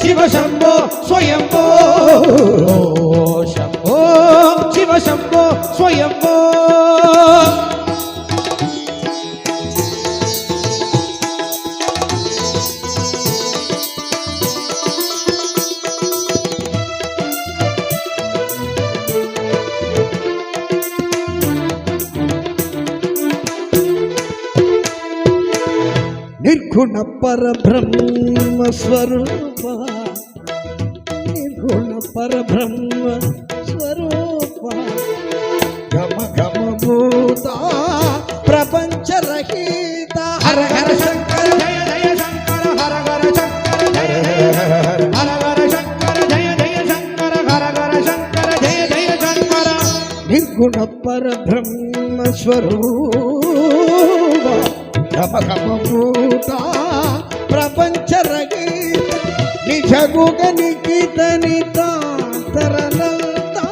శివ శంభో స్వయంభో. శంభో శివ శంభో స్వయంభో. నిర్గుణ పరబ్రహ్మ స్వరూప పరబ్రహ్మ స్వరూప. గమ గమ భూత ప్రపంచ రహిత. హర హర శంకర జయ జయ శంకర హర హర శంకర జయ జయ హర హర శంకర జయ జయ శంకర హర హర శంకర జయ జయ శంకర. నిర్గుణ పరబ్రహ్మ స్వరూప. గమ గమ భూత ప్రపంచ జగుగని కీతనితా తరలంతా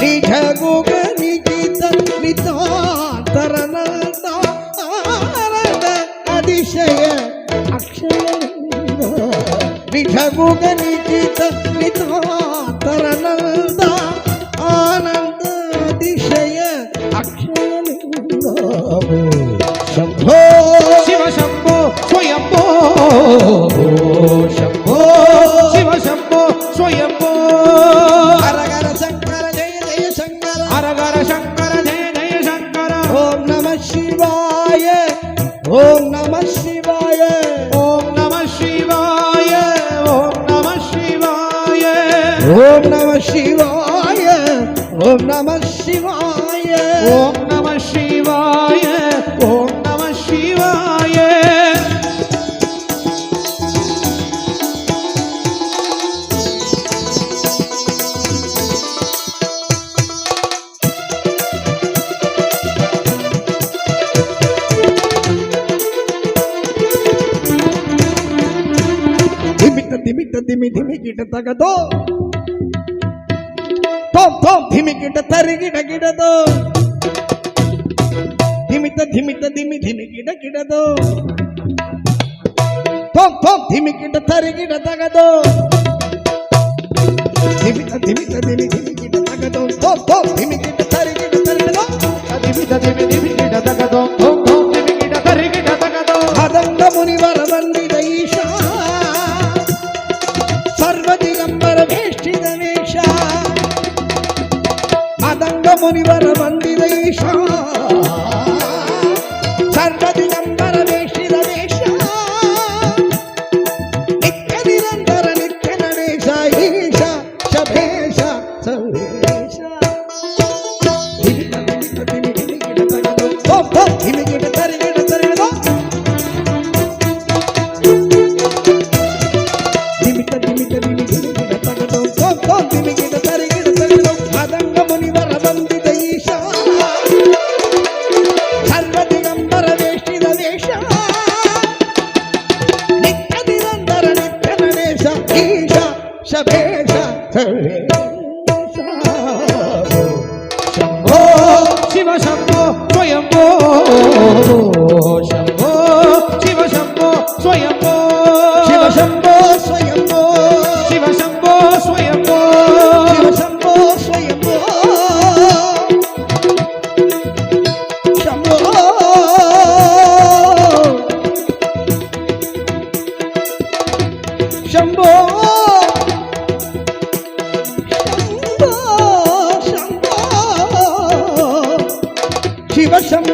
నీ జగుగని కీతనితా తరలంతా అతిశయ అక్షయ నీ జగుగని కీతనితా తరలంతా ఆనంద అతిశయ అక్షయ శంభో శంభో శివ శంభో స్వయంభో. హరహర శంకర జయ జయ శంకర. హర హర శంకర జయ జయ శంకర. ఓం నమ శివాయ. ఓం నమ శివాయ. ఓం నమ శివాయ ఓం నమ శివాయ. ఓం నమ శివాయ. ఓం నమ శివాయ. ఓం धिमी धीमी गिट तगदो दो थोम धिमी गिट तरी गिट गिडदो धिमित धिमित धीमी धिमी गिट गिडदो थोम थोम गिट तरी गिट तगदो धिमित धिमित धिमी धिमी गिट तगदो थोम थोम మదంగ మునివర మందిరైష సర్వదిగంబర వేషి రమేష నిత్య నిరంతర నిత్య నడేశ ఈష శభేష తరిగి বস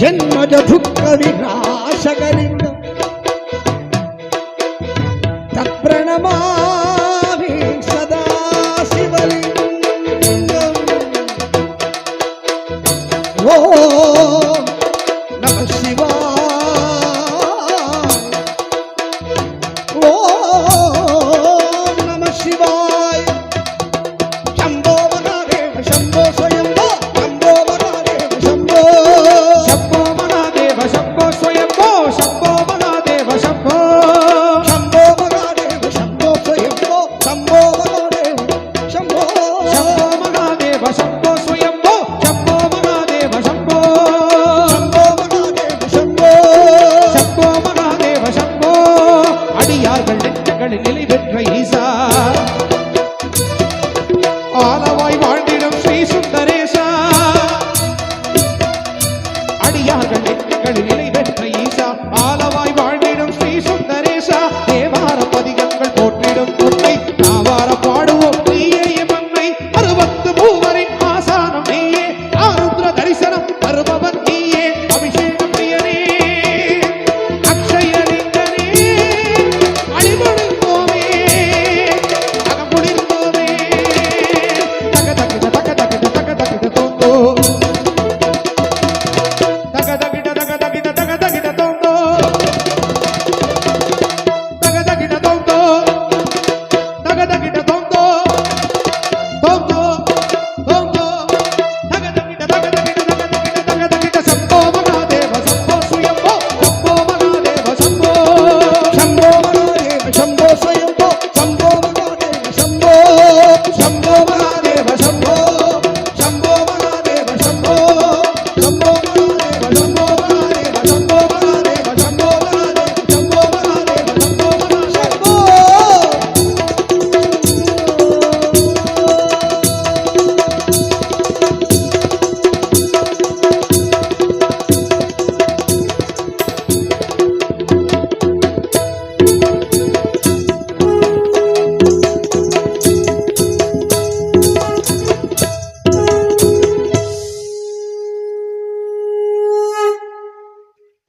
జన్మజ దుఃఖ వినాశకలింగం நெஞ்சங்களில் நிலை பெற்ற ஈசா.